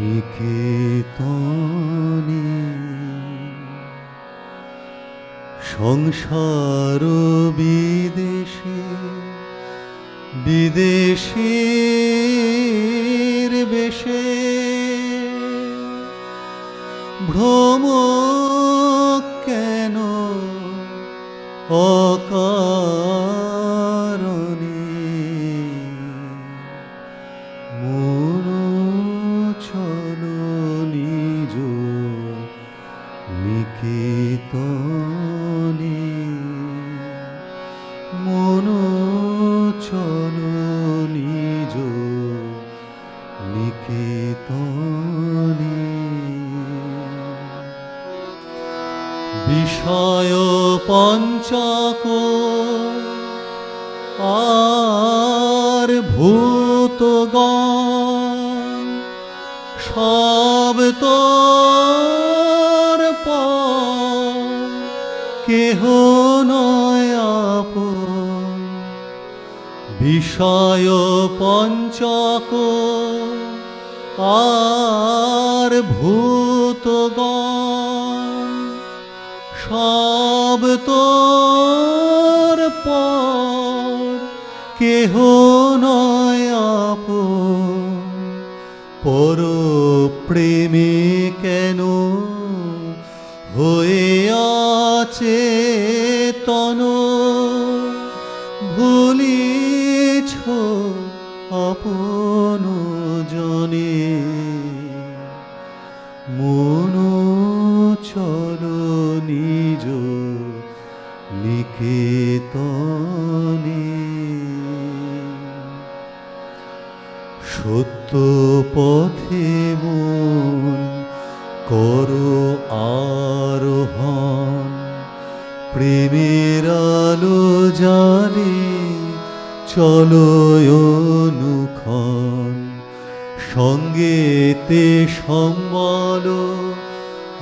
নিকেতনে। সংসার বিদেশে বিদেশের বেশে বিষয় পঞ্চক। আর ভূতগণ সব পর। কেহ নয় আপন। বিষয় পঞ্চক। আর ভূতগণ সব তোর পর কেহ নয় পর প্রেমে কেন হয়ে আছে তন? ভুলিছ আপন। চলো সঙ্গেতে সম্বল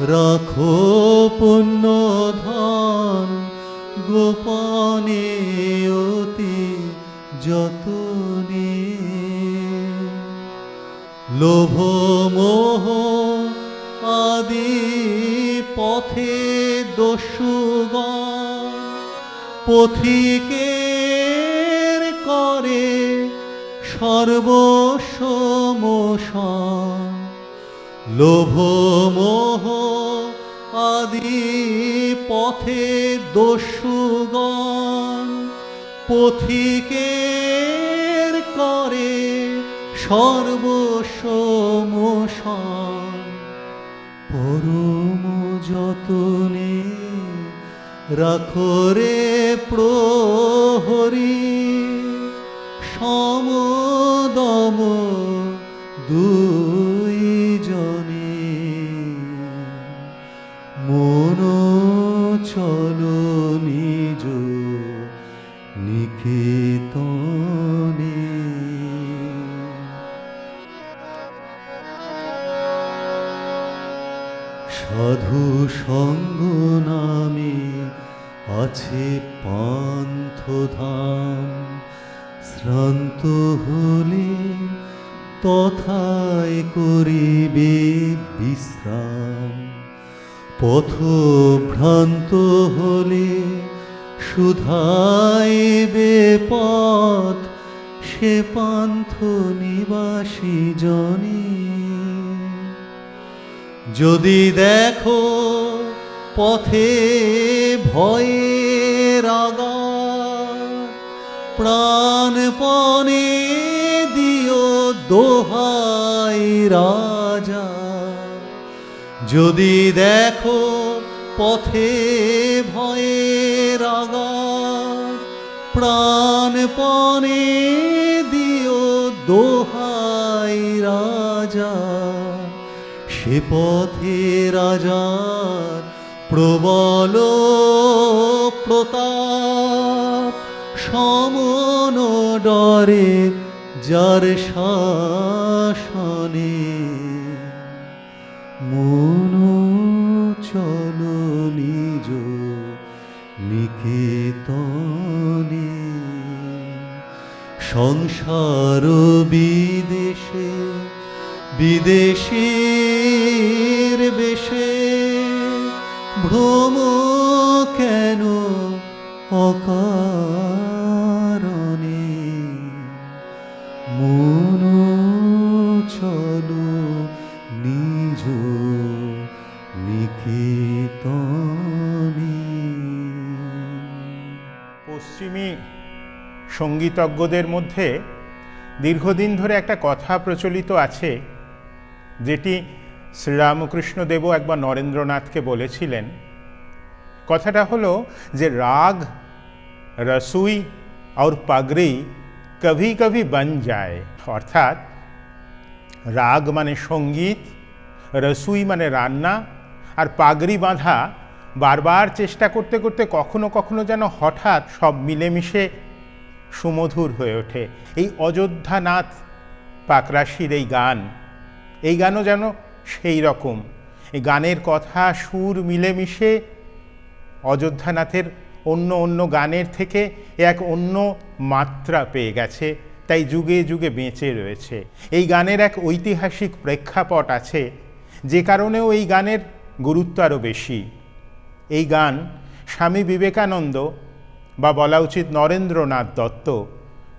রাখো পুণ্য ধন। গোপনে অতি যতনে। লোভ মোহ আদি পথে দস্যুগণ। পথিকের করে সর্বসমোষণ লোভ মোহ আদি পথে দস্যুগণ পথিকের করে সর্বসমোষণ পরম যতনে রাখরে প্রহরী সমদম দুই জনে মন চল নিজ নিকেতনে সাধু সঙ্গ নামে আছে পান্থধাম। শ্রান্ত হলে তথায় করিবে বিশ্রাম। পথভ্রান্ত হলে শুধাইবে পথ, সে পান্থ নিবাসী জনে। যদি দেখো পথে ভয়ে প্রাণপণে দিও দোহাই রাজা। যদি দেখো পথে ভয়ে রাগা, প্রাণপণে দিও দোহাই রাজা। সে পথে রাজার প্রবল প্রতাপ। সমন ডরে যার শাসনে। মন চল নিজ নিকেতনে। সংসার বিদেশে, বিদেশীর বেশে। ভ্রম কেন অকারণে পশ্চিমী সঙ্গীতজ্ঞদের মধ্যে দীর্ঘদিন ধরে একটা কথা প্রচলিত আছে, যেটি শ্রীরামকৃষ্ণ দেবও একবার নরেন্দ্রনাথকে বলেছিলেন। কথাটা হলো যে রাগ, রসুই আর পাগড়ি কভি কভি বন যায়। অর্থাৎ রাগ মানে সংগীত, রসুই মানে রান্না আর পাগড়ি বাঁধা বারবার চেষ্টা করতে করতে কখনো কখনো যেন হঠাৎ সব মিলেমিশে সুমধুর হয়ে ওঠে। এই অযোধ্যানাথ পাকরাশির এই গান, এই গানও যেন সেই রকম। এই গানের কথা সুর মিলেমিশে অযোধ্যানাথের অন্য অন্য গানের থেকে এক অন্য মাত্রা পেয়ে গেছে, তাই যুগে যুগে বেঁচে রয়েছে। এই গানের এক ঐতিহাসিক প্রেক্ষাপট আছে, যে কারণেও এই গানের গুরুত্ব আরও বেশি। এই গান স্বামী বিবেকানন্দ বা বলা উচিত নরেন্দ্রনাথ দত্ত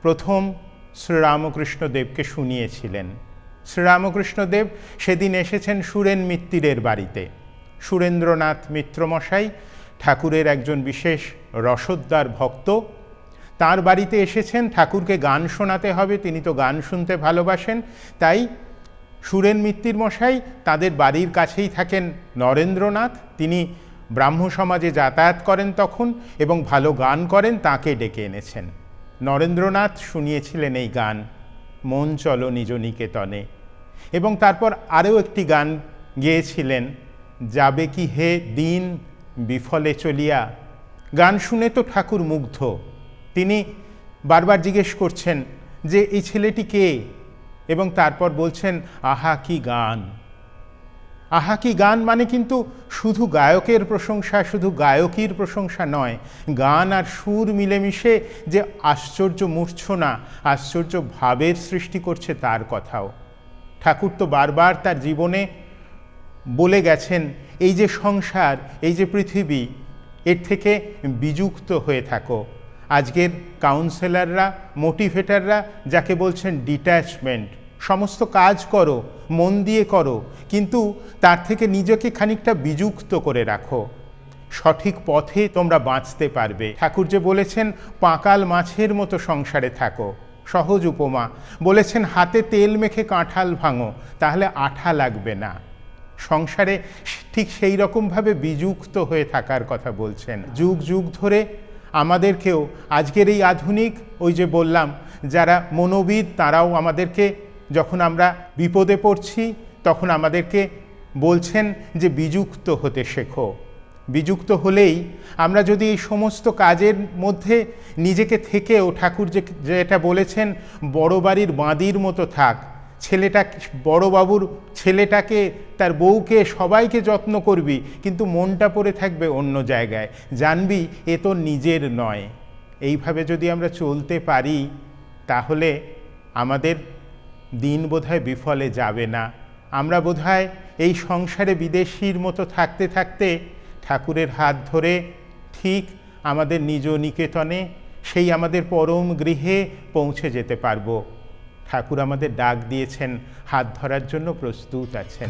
প্রথম শ্রীরামকৃষ্ণ দেবকে শুনিয়েছিলেন। শ্রীরামকৃষ্ণদেব সেদিন এসেছেন সুরেন মিত্তিরের বাড়িতে। সুরেন্দ্রনাথ মিত্রমশাই ঠাকুরের একজন বিশেষ রসদ্দার ভক্ত। তার বাড়িতে এসেছেন, ঠাকুরকে গান শোনাতে হবে, তিনি তো গান শুনতে ভালোবাসেন। তাই সুরেন মিত্তির মশাই তাদের বাড়ির কাছেই থাকেন নরেন্দ্রনাথ। তিনি ব্রাহ্ম সমাজে যাতায়াত করেন তখন এবং ভালো গান করেন তাকে ডেকে এনেছেন। নরেন্দ্রনাথ শুনিয়েছিলেন এই গান, মন চলো নিজ নিকেতনে। এবং তারপর আরও একটি গান গেয়েছিলেন, যাবে কি হে দিন বিফলে চলিয়া। গান শুনে তো ঠাকুর মুগ্ধ। তিনি বারবার জিজ্ঞেস করছেন যে, এই ছেলেটি কে? এবং তারপর বলছেন, আহা, কি গান? আহা কি গান মানে কিন্তু শুধু গায়কের প্রশংসা, শুধু গায়কীর প্রশংসা নয়। গান আর সুর মিলেমিশে যে আশ্চর্য মূর্ছনা, আশ্চর্য ভাবের সৃষ্টি করছে তার কথাও। ঠাকুর তো বারবার তার জীবনে বলে গেছেন, এই যে সংসার, এই যে পৃথিবী, এর থেকে বিযুক্ত হয়ে থাকো। আজকের কাউন্সেলররা মোটিভেটাররা যাকে বলছেন ডিট্যাচমেন্ট সমস্ত কাজ করো, মন দিয়ে করো, কিন্তু তার থেকে নিজেকে খানিকটা বিযুক্ত করে রাখো। সঠিক পথে তোমরা বাঁচতে পারবে। ঠাকুর যে বলেছেন, পাঁকাল মাছের মতো সংসারে থাকো। সহজ উপমা। বলেছেন, হাতে তেল মেখে কাঁঠাল ভাঙো, তাহলে আঠা লাগবে না। সংসারে ঠিক সেই রকমভাবে বিযুক্ত হয়ে থাকার কথা বলছেন। যুগ যুগ ধরে আমাদেরকেও, আজকের এই আধুনিক, ওই যে বললাম, যারা মনোবিদ, তারাও আমাদেরকে যখন আমরা বিপদে পড়ছি, তখন আমাদেরকে বলছেন যে বিযুক্ত হতে শেখো। বিযুক্ত হলেই আমরা যদি এই সমস্ত কাজের মধ্যে নিজেকে থেকেও ঠাকুর যে, যেটা বলেছেন, বড় বাড়ির বাঁদির মতো থাক, ছেলেটা বড়বাবুর ছেলেটাকে, তার বউকে সবাইকে যত্ন করবি, কিন্তু মনটা পড়ে থাকবে অন্য জায়গায়। জানবি, এ তো নিজের নয়। এইভাবে যদি আমরা চলতে পারি, তাহলে আমাদের দিন বোধহয় বিফলে যাবে না। আমরা বোধহয় এই সংসারে বিদেশির মতো থাকতে থাকতে ঠাকুরের হাত ধরে ঠিক আমাদের নিজ নিকেতনে সেই আমাদের পরম গৃহে পৌঁছে যেতে পারব। ঠাকুর আমাদের ডাক দিয়েছেন, হাত ধরার জন্য প্রস্তুত আছেন।